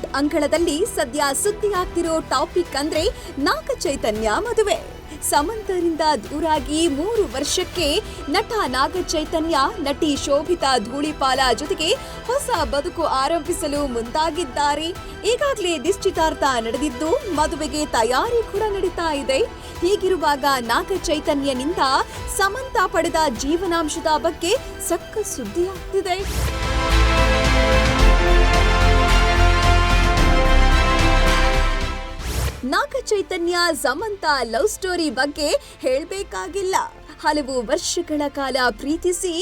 ಅಂಗಳದಲ್ಲಿ ಸದ್ಯ ಸುದ್ದಿ ಆಗ್ತಿರೋ ಟಾಪಿಕ್ ಅಂದ್ರೆ ನಾಗ ಚೈತನ್ಯ ಮದುವೆ. ಸಮಂತರಿಂದ ದೂರಾಗಿ ಮೂರು ವರ್ಷಕ್ಕೆ ನಟ ನಾಗ ಚೈತನ್ಯ ನಟಿ ಶೋಭಿತಾ ಧೂಳಿಪಾಲ ಜೊತೆಗೆ ಹೊಸ ಬದುಕು ಆರಂಭಿಸಲು ಮುಂದಾಗಿದ್ದಾರೆ. ಈಗಾಗಲೇ ನಿಶ್ಚಿತಾರ್ಥ ನಡೆದಿದ್ದು ಮದುವೆಗೆ ತಯಾರಿ ಕೂಡ ನಡೀತಾ ಇದೆ. ಹೀಗಿರುವಾಗ ನಾಗ ಚೈತನ್ಯನಿಂದ ಸಮಂತ ಪಡೆದ ಜೀವನಾಂಶದ ಬಗ್ಗೆ ಸಕ್ಕ ಸುದ್ದಿ ಆಗ್ತಿದೆ ನಾಗ ಚೈತನ್ಯ ಸಮಂತ ಲವ್ ಸ್ಟೋರಿ ಬಗ್ಗೆ ಹೇಳಬೇಕಾಗಿಲ್ಲ. ಹಲವು ವರ್ಷಗಳ ಕಾಲ ಪ್ರೀತಿಸಿ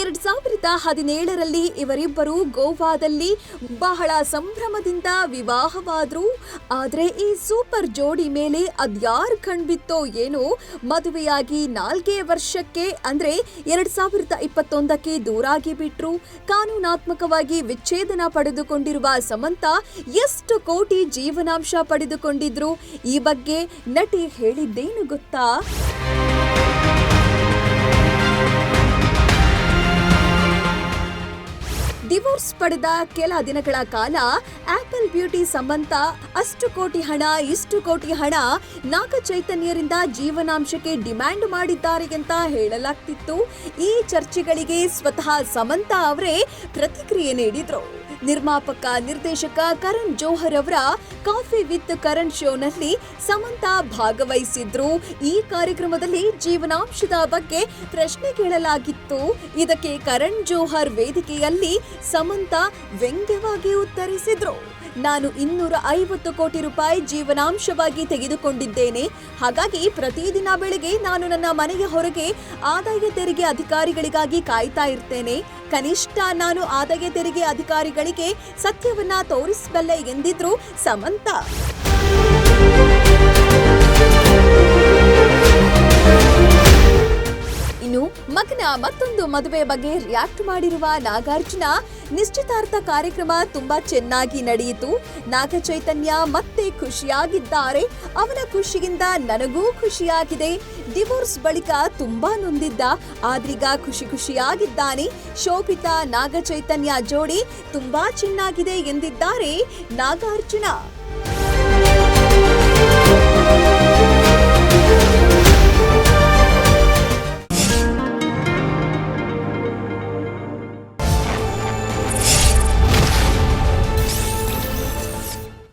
ಎರಡ್ ಸಾವಿರದ ಹದಿನೇಳರಲ್ಲಿ ಇವರಿಬ್ಬರು ಗೋವಾದಲ್ಲಿ ಬಹಳ ಸಂಭ್ರಮದಿಂದ ವಿವಾಹವಾದ್ರು. ಆದ್ರೆ ಈ ಸೂಪರ್ ಜೋಡಿ ಮೇಲೆ ಅದ್ಯಾರು ಕಣ್ಬಿತ್ತೋ ಏನೋ ಮದುವೆಯಾಗಿ ನಾಲ್ಕೇ ವರ್ಷಕ್ಕೆ ಅಂದ್ರೆ ಎರಡ್ ಸಾವಿರದ ಇಪ್ಪತ್ತೊಂದಕ್ಕೆ ದೂರಾಗಿ ಬಿಟ್ರು ಕಾನೂನಾತ್ಮಕವಾಗಿ ವಿಚ್ಛೇದನ ಪಡೆದುಕೊಂಡಿರುವ ಸಮಂತ ಎಷ್ಟು ಕೋಟಿ ಜೀವನಾಂಶ ಪಡೆದುಕೊಂಡಿದ್ರು. ಈ ಬಗ್ಗೆ ನಟಿ ಹೇಳಿದ್ದೇನು ಗೊತ್ತಾ? ಡಿವೋರ್ಸ್ ಪಡೆದ ಕೆಲ ದಿನಗಳ ಕಾಲ ಆಪಲ್ ಬ್ಯೂಟಿ ಸಂಬಂಧ ಅಷ್ಟು ಕೋಟಿ ಹಣ, ಇಷ್ಟು ಕೋಟಿ ಹಣ ನಾಗ ಚೈತನ್ಯರಿಂದ ಜೀವನಾಂಶಕ್ಕೆ ಡಿಮ್ಯಾಂಡ್ ಮಾಡಿದ್ದಾರೆ ಅಂತ ಹೇಳಲಾಗ್ತಿತ್ತು. ಈ ಚರ್ಚೆಗಳಿಗೆ ಸ್ವತಃ ಸಮಂತ ಅವರೇ ಪ್ರತಿಕ್ರಿಯೆ ನೀಡಿದ್ರು. ನಿರ್ಮಾಪಕ ನಿರ್ದೇಶಕ ಕರಣ್ ಜೋಹರ್ ಅವರ ಕಾಫಿ ವಿತ್ ಕರಣ್ ಶೋನಲ್ಲಿ ಸಮಂತ ಭಾಗವಹಿಸಿದ್ರು. ಈ ಕಾರ್ಯಕ್ರಮದಲ್ಲಿ ಜೀವನಾಂಶದ ಬಗ್ಗೆ ಪ್ರಶ್ನೆ ಕೇಳಲಾಗಿತ್ತು. ಇದಕ್ಕೆ ಕರಣ್ ಜೋಹರ್ ವೇದಿಕೆಯಲ್ಲಿ ಸಮಂತ ವ್ಯಂಗ್ಯವಾಗಿ ಉತ್ತರಿಸಿದ್ರು. ನಾನು ಇನ್ನೂರ ಐವತ್ತು ಕೋಟಿ ರೂಪಾಯಿ ಜೀವನಾಂಶವಾಗಿ ತೆಗೆದುಕೊಂಡಿದ್ದೇನೆ. ಹಾಗಾಗಿ ಪ್ರತಿದಿನ ಬೆಳಿಗ್ಗೆ ನಾನು ನನ್ನ ಮನೆಯ ಹೊರಗೆ ಆದಾಯ ತೆರಿಗೆ ಅಧಿಕಾರಿಗಳಿಗಾಗಿ ಕಾಯ್ತಾ ಇರ್ತೇನೆ. ಕನಿಷ್ಠ ನಾನು ಆದಾಯ ತೆರಿಗೆ ಅಧಿಕಾರಿಗಳಿಗೆ ಸತ್ಯವನ್ನ ತೋರಿಸಬಲ್ಲೆ ಎಂದಿದ್ರು ಸಮಂತ ಇನ್ನು ಮತ್ತೊಂದು ಮದುವೆ ಬಗ್ಗೆ ರಿಯಾಕ್ಟ್ ಮಾಡಿರುವ ನಾಗಾರ್ಜುನ, ನಿಶ್ಚಿತಾರ್ಥ ಕಾರ್ಯಕ್ರಮ ತುಂಬಾ ಚೆನ್ನಾಗಿ ನಡೆಯಿತು. ನಾಗ ಚೈತನ್ಯ ಮತ್ತೆ ಖುಷಿಯಾಗಿದ್ದಾರೆ. ಅವನ ಖುಷಿಯಿಂದ ನನಗೂ ಖುಷಿಯಾಗಿದೆ. ಡಿವೋರ್ಸ್ ಬಳಿಕ ತುಂಬಾ ನೊಂದಿದ್ದ, ಆದ್ರೀಗ ಖುಷಿ ಖುಷಿಯಾಗಿದ್ದಾನೆ. ಶೋಭಿತಾ, ನಾಗ ಚೈತನ್ಯ ಜೋಡಿ ತುಂಬಾ ಚೆನ್ನಾಗಿದೆ ಎಂದಿದ್ದಾರೆ ನಾಗಾರ್ಜುನ.